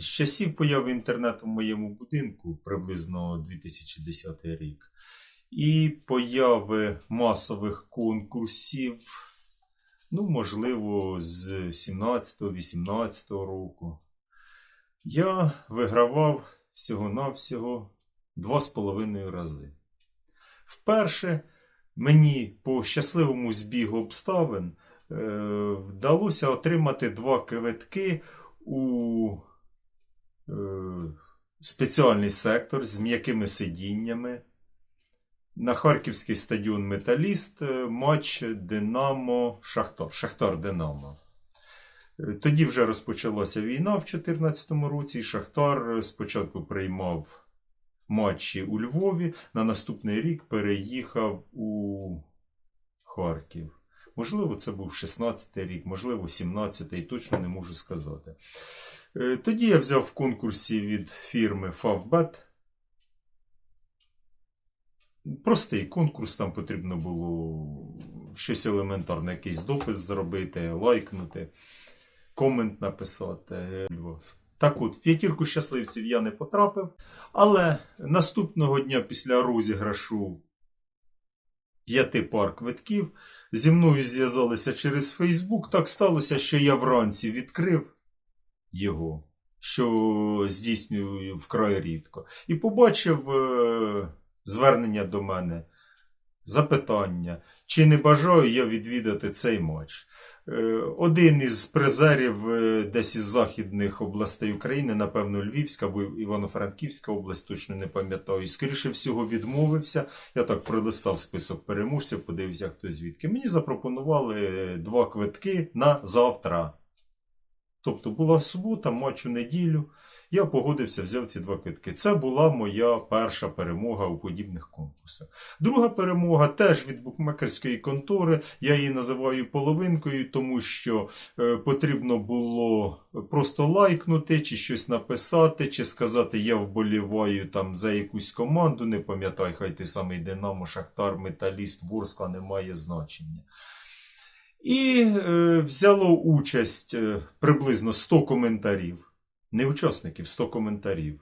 З часів появи інтернету в моєму будинку, приблизно 2010 рік, і появи масових конкурсів, ну, можливо, з 17-18 року, я вигравав всього-навсього два з половиною рази. Вперше мені по щасливому збігу обставин е, вдалося отримати два квитки у спеціальний сектор з м'якими сидіннями. На Харківський стадіон Металіст е, матч Динамо Шахтар. Шахтар Динамо. Е, Тоді вже розпочалася війна в 2014 році. і Шахтар е, спочатку приймав матчі у Львові, на наступний рік переїхав у Харків. Можливо, це був 16-й рік, можливо, 17-й, точно не можу сказати. Е, Тоді я взяв в конкурсі від фірми Favbet. Простий конкурс, там потрібно було щось елементарне, якийсь допис зробити, лайкнути, комент написати. Так от, в п'ятірку щасливців я не потрапив, але наступного дня після розіграшу п'яти пар квитків зі мною зв'язалися через Фейсбук. Так сталося, що я вранці відкрив його, що здійснюю вкрай рідко, і побачив е, звернення до мене. Запитання, чи не бажаю я відвідати цей матч? Е, Один із призерів е, десь із західних областей України, напевно, Львівська або Івано-Франківська область, точно не пам'ятаю. І, скоріше всього, відмовився. Я так пролистав список переможців, подивився, хто звідки. Мені запропонували два квитки на завтра. Тобто була субота, матч у неділю. Я погодився, взяв ці два квитки. Це була моя перша перемога у подібних конкурсах. Друга перемога теж від букмекерської контори. Я її називаю половинкою, тому що е, потрібно було просто лайкнути, чи щось написати, чи сказати Я вболіваю там за якусь команду. Не пам'ятаю, хай той самий Динамо, Шахтар, Металіст, Ворскла не має значення. І е, взяло участь е, приблизно 100 коментарів. Не учасників, 100 коментарів.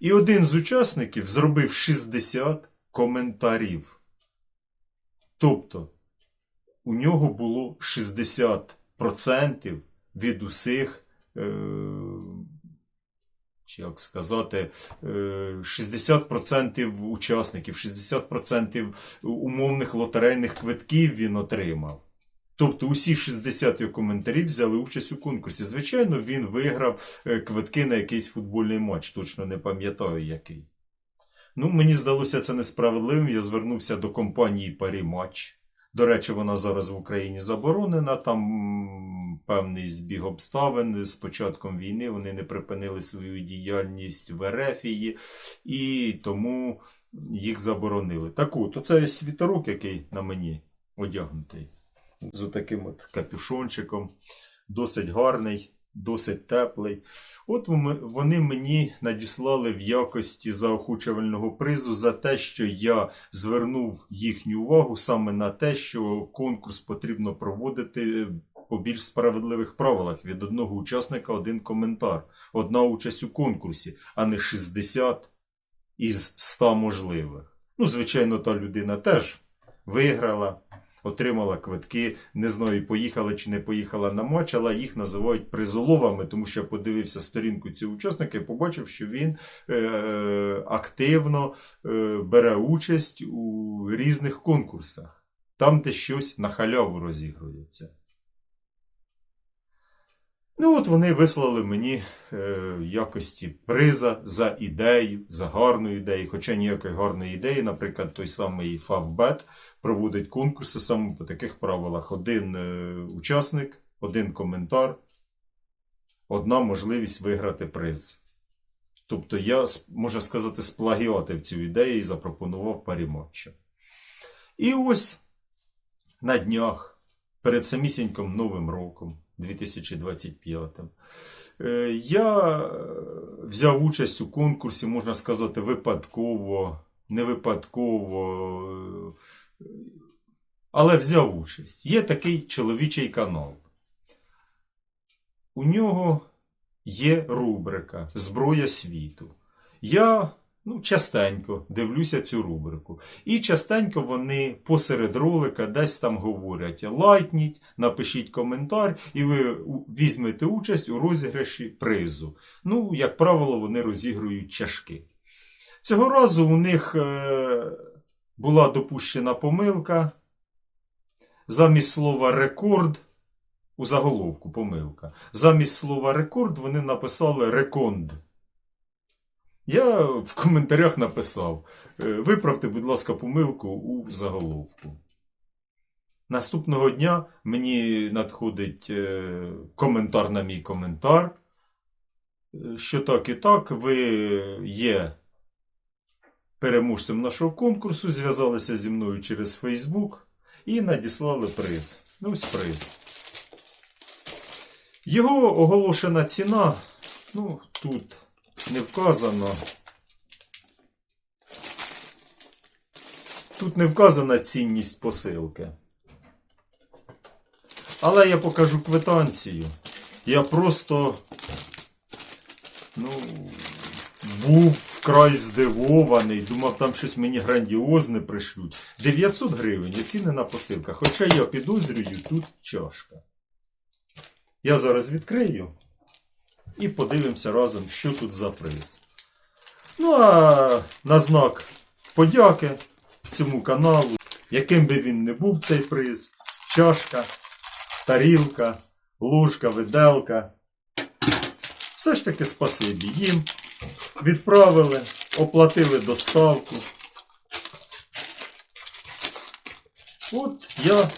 І один з учасників зробив 60 коментарів. Тобто, у нього було 60% від усіх, е, чи як сказати, е, 60% учасників, 60% умовних лотерейних квитків він отримав. Тобто усі 60 його коментарів взяли участь у конкурсі. Звичайно, він виграв е, квитки на якийсь футбольний матч, точно не пам'ятаю який. Ну, мені здалося це несправедливим. Я звернувся до компанії Парі Матч. До речі, вона зараз в Україні заборонена. Там певний збіг обставин. З початком війни вони не припинили свою діяльність в Ерефії, і тому їх заборонили. Так от, оце світорок, який на мені одягнутий з таким от капюшончиком. Досить гарний, досить теплий. От вони- мені надіслали в якості заохочувального призу за те, що я звернув їхню увагу саме на те, що конкурс потрібно проводити по більш справедливих правилах. Від одного учасника один коментар, одна участь у конкурсі, а не 60 із 100 можливих. Ну, звичайно, та людина теж виграла отримала квитки. Не знаю, поїхала чи не поїхала на матч, але їх називають призоловами, тому що я подивився сторінку цього учасника і побачив, що він е, активно е, бере участь у різних конкурсах, там, де щось на халяву розігрується. Ну, от вони вислали мені е, якості приза за ідею, за гарну ідею. Хоча ніякої гарної ідеї, наприклад, той самий Favbet проводить конкурси саме по таких правилах: один е, учасник, один коментар, одна можливість виграти приз. Тобто я, можна сказати, сплагіатив цю ідею і запропонував парі матча. І ось на днях, перед самісіньким Новим роком, 2025, е, я е, взяв участь у конкурсі, можна сказати, випадково, не випадково, е, але взяв участь. Є такий чоловічий канал. У нього є рубрика Зброя світу. Я ну, частенько дивлюся цю рубрику. І частенько вони посеред ролика десь там говорять: лайкніть, напишіть коментар, і ви візьмете участь у розіграші призу. Ну, як правило, вони розігрують чашки. Цього разу у них е, була допущена помилка. Замість слова рекорд у заголовку помилка. Замість слова рекорд вони написали реконд. Я в коментарях написав: е, виправте, будь ласка, помилку у заголовку. Наступного дня мені надходить е, коментар на мій коментар, е, що так і так, ви є переможцем нашого конкурсу, зв'язалися зі мною через Фейсбук і надіслали приз. Ну, ось приз. Його оголошена ціна, ну, тут не вказано. Тут не вказана цінність посилки. Але я покажу квитанцію. Я просто ну, був вкрай здивований. Думав, там щось мені грандіозне пришлють. 900 гривень є ціни на посилках. Хоча я підозрюю, тут чашка. Я зараз відкрию і подивимося разом, що тут за приз. Ну, а на знак подяки цьому каналу, яким би він не був цей приз, чашка, тарілка, ложка, виделка. Все ж таки спасибі їм. Відправили, оплатили доставку. От я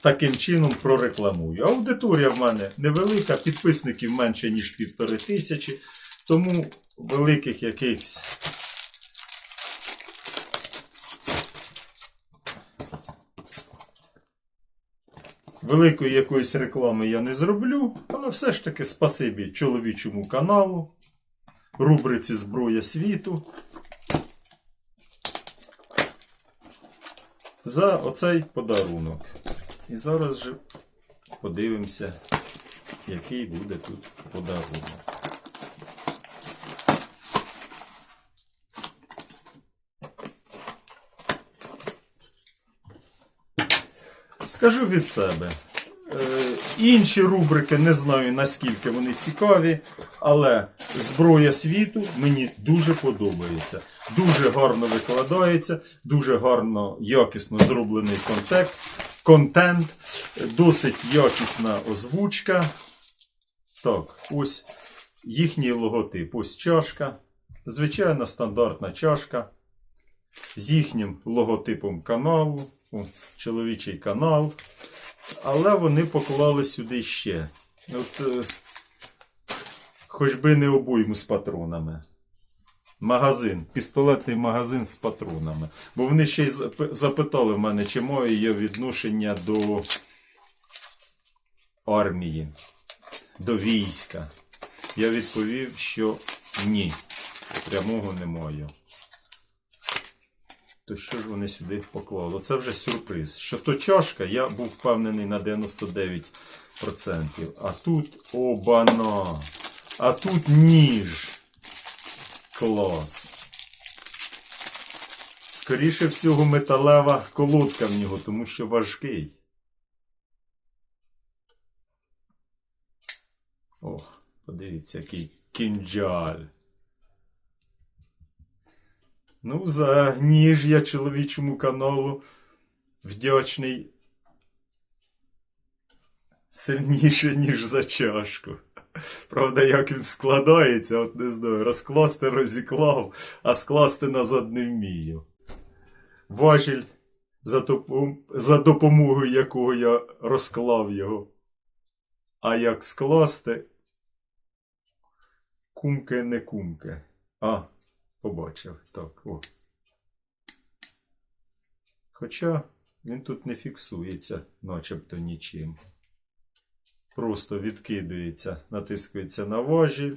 таким чином прорекламую. Аудиторія в мене невелика, підписників менше, ніж півтори тисячі, тому великих якихось. Великої якоїсь реклами я не зроблю, але все ж таки спасибі чоловічому каналу, рубриці Зброя світу. За оцей подарунок. І зараз же подивимося, який буде тут подарунок. Скажу від себе. Е, інші рубрики не знаю наскільки вони цікаві, але зброя світу мені дуже подобається. Дуже гарно викладається, дуже гарно, якісно зроблений контент, контент, досить якісна озвучка. Так, ось їхній логотип. Ось чашка. Звичайна стандартна чашка. З їхнім логотипом каналу. О, чоловічий канал. Але вони поклали сюди ще. От, е, хоч би не обойму з патронами. Магазин, пістолетний магазин з патронами. Бо вони ще й запитали в мене, чи маю я відношення до армії, до війська. Я відповів, що ні, прямого не маю. То що ж вони сюди поклали? Це вже сюрприз. Що то чашка, я був впевнений на 99%. А тут обана. А тут ніж. Клас. Скоріше всього, металева колодка в нього, тому що важкий. О, подивіться, який кінджаль. Ну, за ніж я чоловічому каналу вдячний сильніше, ніж за чашку. Правда, як він складається, от не знаю, розкласти розіклав, а скласти назад не вмію. Важіль, за, допом- за допомогою якого я розклав його. А як скласти? Кумки не кумки. А, побачив. Так, о. Хоча він тут не фіксується, начебто нічим. Просто відкидується, натискується на важіль,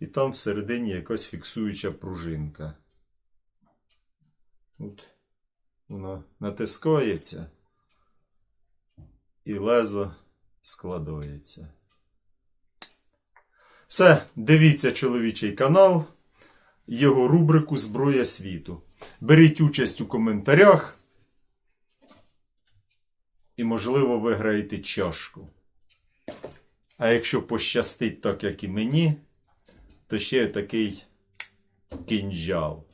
і там всередині якась фіксуюча пружинка. От вона натискається, і лезо складається. Все, дивіться чоловічий канал, його рубрику Зброя світу. Беріть участь у коментарях. І, можливо, виграєте чашку. А якщо пощастить так, як і мені, то ще такий кінжал.